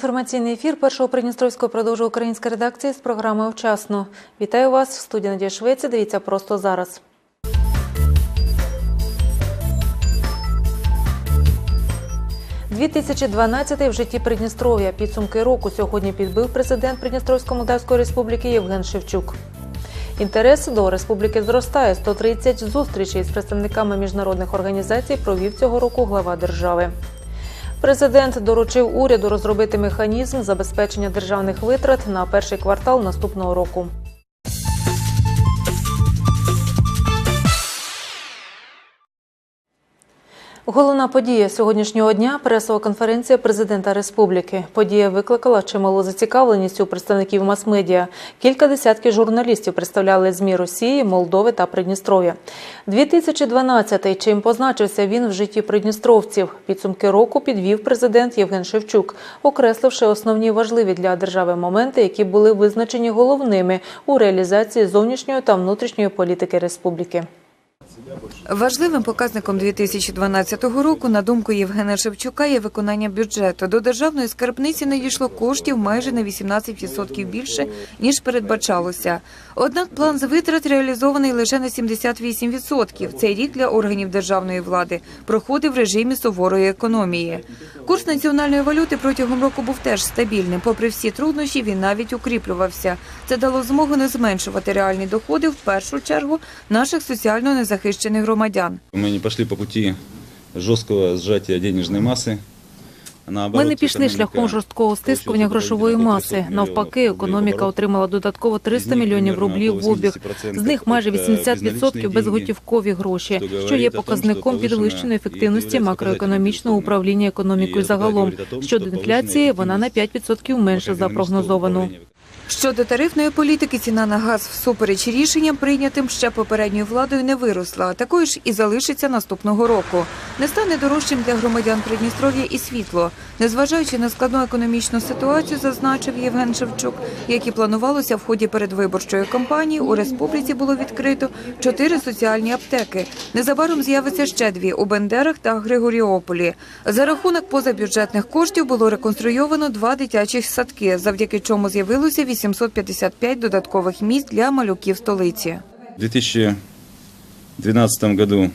Інформаційний ефір першого Придністровського продовжує українська редакція з програмою «Вчасно». Вітаю вас в студії Надія Швеці. Дивіться просто зараз. «2012-й в житті Придністров'я. Підсумки року сьогодні підбив президент Придністровської Молдавської Республіки Євген Шевчук. Інтерес до республіки зростає. 130 зустрічей з представниками міжнародних організацій провів цього року глава держави. Президент доручив уряду розробити механізм забезпечення державних витрат на перший квартал наступного року. Головна подія сьогоднішнього дня пресова конференція президента республіки. Подія викликала чималу зацікавленість у представників мас-медіа. Кілька десятків журналістів представляли змі Росії, Молдови та Придністров'я. 2012-й, чим позначився він в житті придністровців. Підсумки року підвів президент Євген Шевчук, окресливши основні важливі для держави моменти, які були визначені головними у реалізації зовнішньої та внутрішньої політики республіки. Важливим показником 2012 року, на думку Євгена Шевчука, є виконання бюджету. До державної скарбниці надійшло коштів майже на 18% більше, ніж передбачалося. Однак план з витрат реалізований лише на 78%. Цей рік для органів державної влади проходив в режимі суворої економії. Курс національної валюти протягом року був теж стабільним. Попри всі труднощі, він навіть укріплювався. Це дало змогу не зменшувати реальні доходи в першу чергу наших соціально незахищених громадян. Мы не пошли по пути жесткого сжатия денежной массы. а Ми не пішли шляхом жорсткого стискування грошової маси. Навпаки, економіка отримала додатково 300 мільйонів рублів в обіг. З них майже 80% безготівкові гроші, що є показником підвищеної ефективності макроекономічного управління економікою загалом. Щодо інфляції, вона на 5% менше за прогнозовану. Щодо тарифної політики, ціна на газ всупереч рішенням, прийнятим ще попередньою владою, не виросла. Такою ж і залишиться наступного року. Не стане дорожчим для громадян Придністров'я і світло. Незважаючи на складну економічну ситуацію, зазначив Євген Шевчук, як і планувалося в ході передвиборчої кампанії, у республіці було відкрито чотири соціальні аптеки. Незабаром з'явиться ще дві у Бендерах та Григоріополі. За рахунок позабюджетних коштів було реконструйовано два дитячих садки, завдяки чому з'явилося 855 додаткових місць для малюків столиці. В 2012 году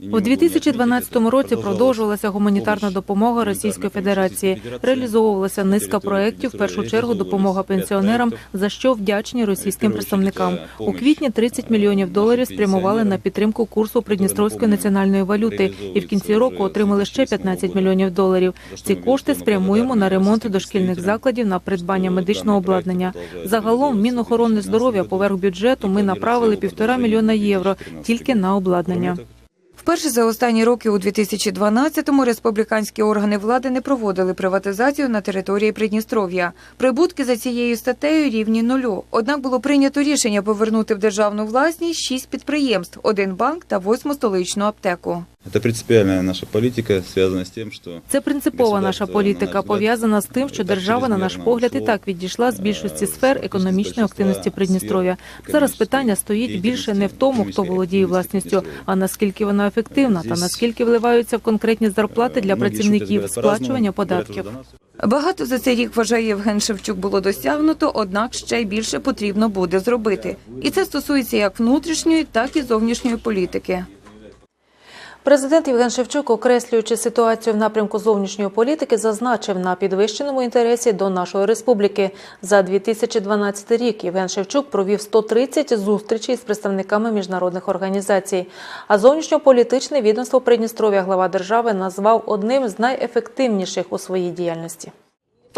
У 2012 році продовжувалася гуманітарна допомога Російської Федерації. Реалізовувалася низка проєктів, в першу чергу допомога пенсіонерам, за що вдячні російським представникам. У квітні 30 мільйонів доларів спрямували на підтримку курсу Придністровської національної валюти, і в кінці року отримали ще 15 мільйонів доларів. Ці кошти спрямуємо на ремонт дошкільних закладів, на придбання медичного обладнання. Загалом Мінохорони здоров'я поверх бюджету ми направили півтора мільйона євро тільки на обладнання. Вперше за останні роки у 2012-му республіканські органи влади не проводили приватизацію на території Придністров'я. Прибутки за цією статтею рівні нулю. Однак було прийнято рішення повернути в державну власність шість підприємств, один банк та восьму столичну аптеку. Это принципиальная наша политика, связана с тем, что Це принципова наша політика, пов'язана з тим, що держава, на наш погляд, і так відійшла з більшості сфер економічної активності Придністров'я. Зараз питання стоїть більше не в тому, хто володіє власністю, а наскільки вона ефективна та наскільки вливаються в конкретні зарплати для працівників, сплачування податків. Багато за цей рік вважає Євген Шевчук було досягнуто, однак ще й більше потрібно буде зробити. І це стосується як внутрішньої, так і зовнішньої політики. Президент Євген Шевчук, окреслюючи ситуацію в напрямку зовнішньої політики, зазначив на підвищеному інтересі до нашої республіки. За 2012 рік Євген Шевчук провів 130 зустрічей з представниками міжнародних організацій. А зовнішньополітичне відомство Придністров'я глава держави назвав одним з найефективніших у своїй діяльності.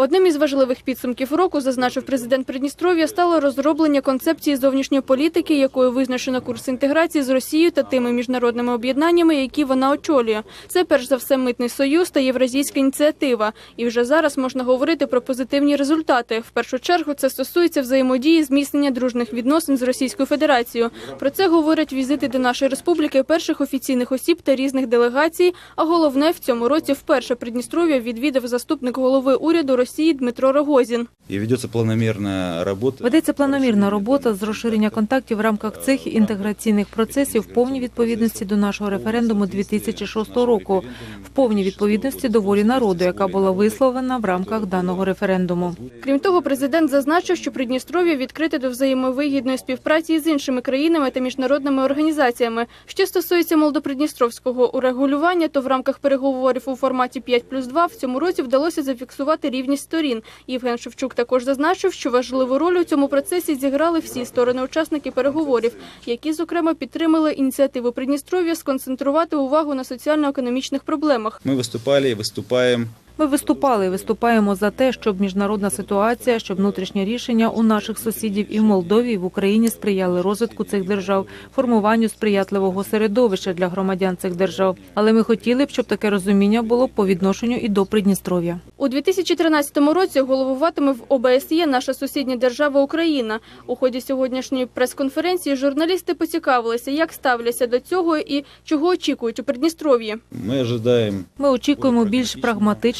Одним із важливих підсумків року, зазначив президент Придністров'я, стало розроблення концепції зовнішньої політики, якою визначено курс інтеграції з Росією та тими міжнародними об'єднаннями, які вона очолює. Це перш за все митний союз та євразійська ініціатива. І вже зараз можна говорити про позитивні результати. В першу чергу це стосується взаємодії зміцнення дружних відносин з Російською Федерацією. Про це говорять візити до нашої республіки перших офіційних осіб та різних делегацій. А головне в цьому році вперше Придністров'я відвідав заступник голови уряду Російської Росії Дмитро Рогозін. И ведется планомерная работа. Ведеться планомірна робота з розширення контактів в рамках цих інтеграційних процесів в повній відповідності до нашого референдуму 2006 року, в повній відповідності до волі народу, яка була висловлена в рамках даного референдуму. Крім того, президент зазначив, що Придністров'я відкрите до взаємовигідної співпраці з іншими країнами та міжнародними організаціями. Що стосується молодопридністровського урегулювання, то в рамках переговорів у форматі 5 плюс 2 в цьому році вдалося зафіксувати рівність сторін. Євген Шевчук також зазначив, що важливу роль у цьому процесі зіграли всі сторони-учасники переговорів, які, зокрема, підтримали ініціативу Придністров'я сконцентрувати увагу на соціально-економічних проблемах. Мы выступали и выступаем ми виступали і виступаємо за те, щоб міжнародна ситуація, щоб внутрішнє рішення у наших сусідів і в Молдові, і в Україні сприяли розвитку цих держав, формуванню сприятливого середовища для громадян цих держав. Але ми хотіли б, щоб таке розуміння було по відношенню і до Придністров'я. У 2013 році головуватиме в ОБСЄ наша сусідня держава Україна. У ході сьогоднішньої прес-конференції журналісти поцікавилися, як ставляться до цього і чого очікують у Придністров'ї. Мы ожидаем Ми очікуємо більш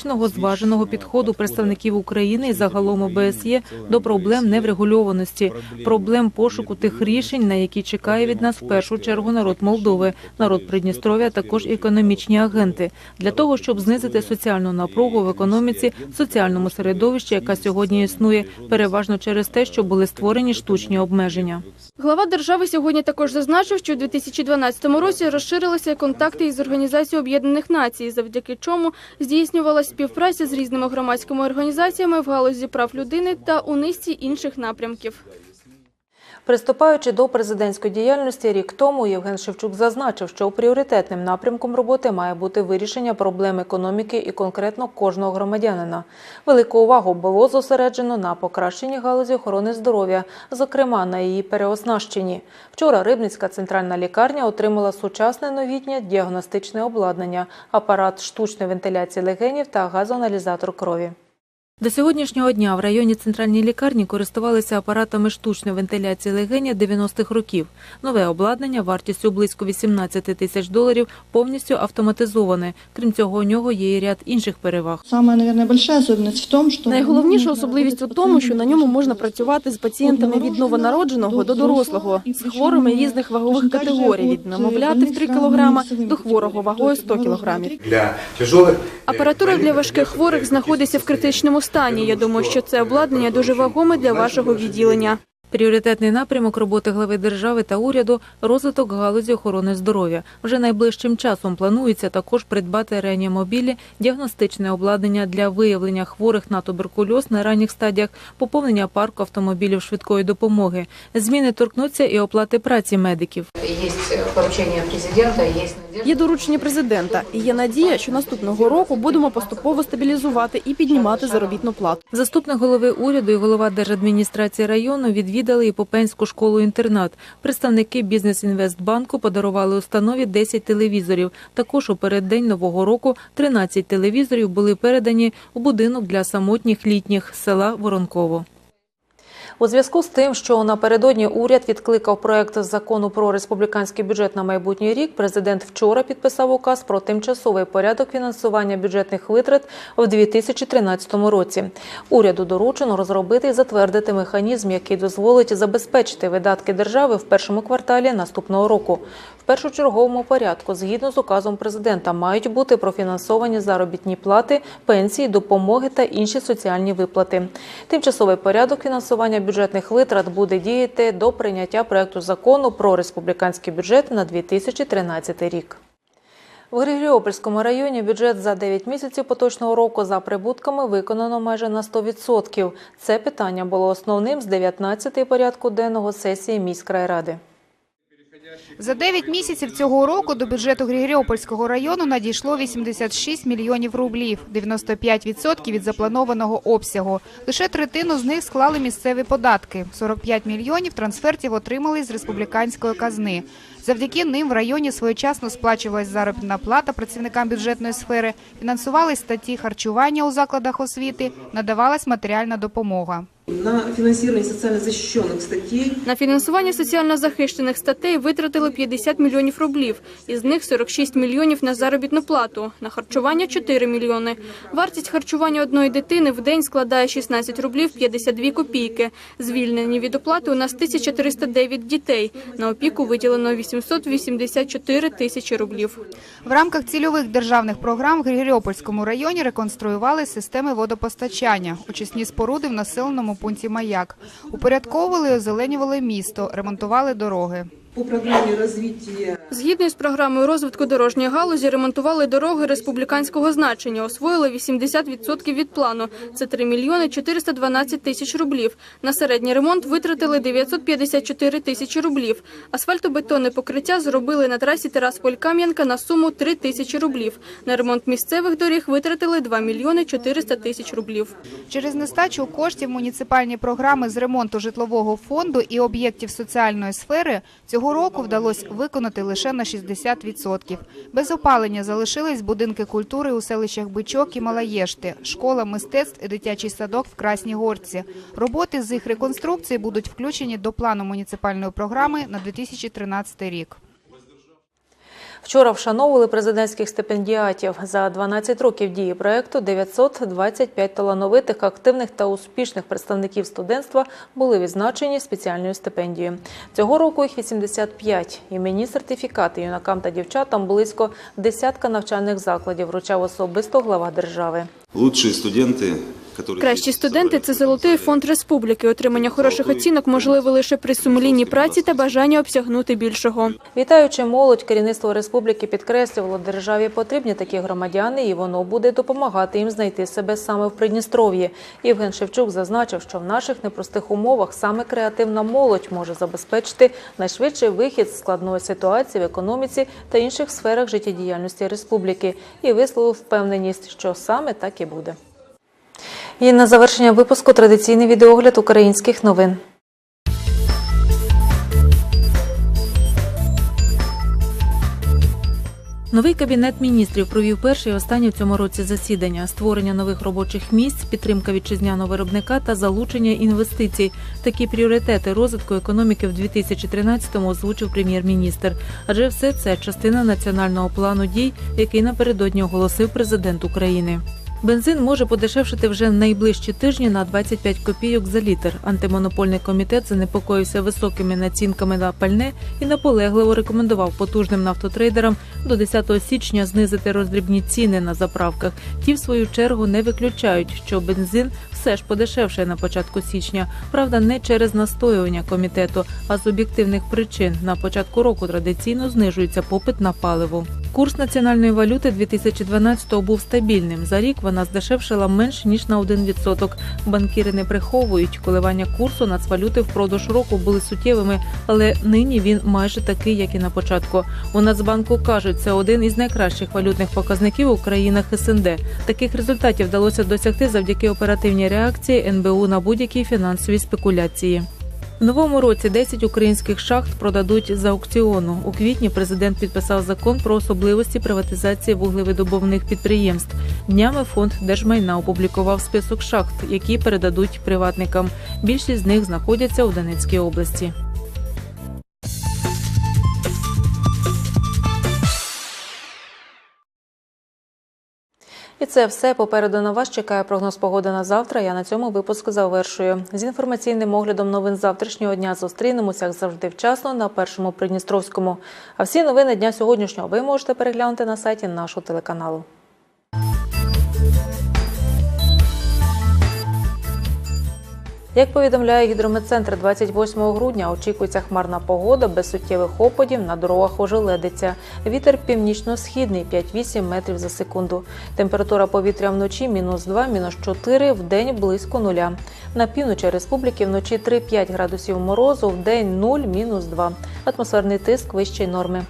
прагматичного, зваженого підходу представників України і загалом ОБСЄ до проблем неврегульованості, проблем пошуку тих рішень, на які чекає від нас в першу чергу народ Молдови, народ Придністров'я, також економічні агенти, для того, щоб знизити соціальну напругу в економіці, соціальному середовищі, яка сьогодні існує, переважно через те, що були створені штучні обмеження. Глава держави сьогодні також зазначив, що у 2012 році розширилися контакти із Організацією Об'єднаних Націй, завдяки чому здійснювалася співпраця з різними громадськими організаціями в галузі прав людини та у низці інших напрямків. Приступаючи до президентської діяльності рік тому, Євген Шевчук зазначив, що пріоритетним напрямком роботи має бути вирішення проблем економіки і конкретно кожного громадянина. Велику увагу було зосереджено на покращенні галузі охорони здоров'я, зокрема на її переоснащенні. Вчора Рибницька центральна лікарня отримала сучасне новітнє діагностичне обладнання, апарат штучної вентиляції легенів та газоаналізатор крові. До сьогоднішнього дня в районі центральній лікарні користувалися апаратами штучної вентиляції легеня 90-х років. Нове обладнання вартістю близько 18 тисяч доларів повністю автоматизоване. Крім цього, у нього є і ряд інших переваг. Самая, наверное, большая особенность в том, що Найголовніша особливість у тому, що на ньому можна працювати з пацієнтами від новонародженого до дорослого, з хворими різних вагових категорій, від немовляти в 3 кг до хворого вагою 100 кг. Апаратура для важких хворих знаходиться в критичному стані. Я думаю, що це обладнання дуже вагоме для вашого відділення. Пріоритетний напрямок роботи глави держави та уряду розвиток галузі охорони здоров'я. Вже найближчим часом планується також придбати реанімобілі, діагностичне обладнання для виявлення хворих на туберкульоз на ранніх стадіях, поповнення парку автомобілів швидкої допомоги. Зміни торкнуться і оплати праці медиків. Есть э, поручение президента, надежда. Є доручення президента, і є надія, що наступного року будемо поступово стабілізувати і піднімати заробітну плату. Заступник голови уряду і голова держадміністрації району відвідали і Попенську школу-інтернат. Представники бізнес-інвестбанку подарували установі 10 телевізорів. Також у переддень нового року 13 телевізорів були передані у будинок для самотніх літніх села Воронково. У зв'язку з тим, що напередодні уряд відкликав проект закону про республіканський бюджет на майбутній рік, президент вчора підписав указ про тимчасовий порядок фінансування бюджетних витрат в 2013 році. Уряду доручено розробити і затвердити механізм, який дозволить забезпечити видатки держави в першому кварталі наступного року. Першочерговому порядку, згідно з указом президента, мають бути профінансовані заробітні плати, пенсії, допомоги та інші соціальні виплати. Тимчасовий порядок фінансування бюджетних витрат буде діяти до прийняття проекту закону про республіканський бюджет на 2013 рік. В Григоріопольському районі бюджет за 9 місяців поточного року за прибутками виконано майже на 100%. Це питання було основним з 19-ї порядку денного сесії міськрайради. За 9 місяців цього року до бюджету Григоріопольського району надійшло 86 мільйонів рублів, 95% від запланованого обсягу. Лише третину з них склали місцеві податки. 45 мільйонів трансфертів отримали з республіканської казни. Завдяки ним в районі своєчасно сплачувалась заробітна плата працівникам бюджетної сфери, фінансувались статті харчування у закладах освіти, надавалась матеріальна допомога. На финансирование социально защищенных статей На фінансування соціально захищених статей витратили 50 мільйонів рублів, із них 46 мільйонів на заробітну плату, на харчування 4 мільйони. Вартість харчування одної дитини в день складає 16 рублів 52 копійки. Звільнені від оплати у нас 1309 дітей. На опіку виділено 884 тисячі рублів. В рамках цільових державних програм в Григоріопольському районі реконструювали системи водопостачання, очисні споруди в населеному пункті Маяк. Упорядковували озеленювали місто, ремонтували дороги. По программе развития Згідно з програмою розвитку дорожньої галузі, ремонтували дороги республіканського значення, освоїли 80% від плану. Це 3 мільйони 412 тисяч рублів. На середній ремонт витратили 954 тисячі рублів. Асфальтобетонне покриття зробили на трасі Тирасполь-Кам'янка на суму 3 тисячі рублів. На ремонт місцевих доріг витратили 2 мільйони 400 тисяч рублів. Через нестачу коштів муніципальні програми з ремонту житлового фонду і об'єктів соціальної сфери цього року вдалося виконати лише на 60%. Без опалення залишились будинки культури у селищах Бичок і Малаєшти, школа мистецтв і дитячий садок в Красній Горці. Роботи з їх реконструкції будуть включені до плану муніципальної програми на 2013 рік. Вчора вшановували президентських стипендіатів. За 12 років дії проекту 925 талановитих, активних та успішних представників студентства були відзначені спеціальною стипендією. Цього року їх 85. Імені сертифікати юнакам та дівчатам близько десятка навчальних закладів вручав особисто глава держави. Лучшие студенты, которые... Кращі студенти це золотий фонд республіки. Отримання хороших оцінок можливе лише при сумлінній праці та бажанні обсягнути більшого. Вітаючи молодь, керівництво республіки підкреслювало, державі потрібні такі громадяни, і воно буде допомагати їм знайти себе саме в Придністров'ї. Євген Шевчук зазначив, що в наших непростих умовах саме креативна молодь може забезпечити найшвидший вихід з складної ситуації в економіці та інших сферах життєдіяльності республіки, і висловив впевненість, що саме так і буде. І на завершення випуску традиційний відеогляд українських новин. Новий кабінет міністрів провів перше і останнє в цьому році засідання, створення нових робочих місць, підтримка вітчизняного виробника та залучення інвестицій. Такі пріоритети розвитку економіки в 2013-му озвучив прем'єр-міністр. Адже все це частина національного плану дій, який напередодні оголосив президент України. Бензин може подешевшити вже найближчі тижні на 25 копійок за літр. Антимонопольний комітет занепокоївся високими націнками на пальне і наполегливо рекомендував потужним нафтотрейдерам до 10 січня знизити роздрібні ціни на заправках. Ті, в свою чергу, не виключають, що бензин все ж подешевшає на початку січня. Правда, не через настоювання комітету, а з об'єктивних причин. На початку року традиційно знижується попит на паливо. Курс національної валюти 2012-го був стабільним. За рік вона здешевшила менш ніж на 1%. Банкіри не приховують. Коливання курсу нацвалюти впродовж року були суттєвими, але нині він майже такий, як і на початку. У Нацбанку кажуть, це один із найкращих валютних показників у країнах СНД. Таких результатів вдалося досягти завдяки оперативній реакції НБУ на будь-які фінансові спекуляції. В новому році 10 українських шахт продадуть за аукціону. У квітні президент підписав закон про особливості приватизації вуглевидобувних підприємств. Днями фонд держмайна опублікував список шахт, які передадуть приватникам. Більшість з них знаходяться у Донецькій області. І це все попереду на вас чекає прогноз погоди на завтра. Я на цьому випуск завершую. З інформаційним оглядом новин завтрашнього дня зустрінемося як завжди вчасно на першому Придністровському. А всі новини дня сьогоднішнього ви можете переглянути на сайті нашого телеканалу. Як повідомляє гідрометцентр, 28 грудня очікується хмарна погода без суттєвих опадів на дорогах ожеледиться. Вітер північно-східний 5-8 метрів за секунду. Температура повітря вночі мінус 2, мінус 4, в день близько нуля. На півночі республіки вночі 3-5 градусів морозу, в день 0, мінус 2. Атмосферний тиск вищий норми.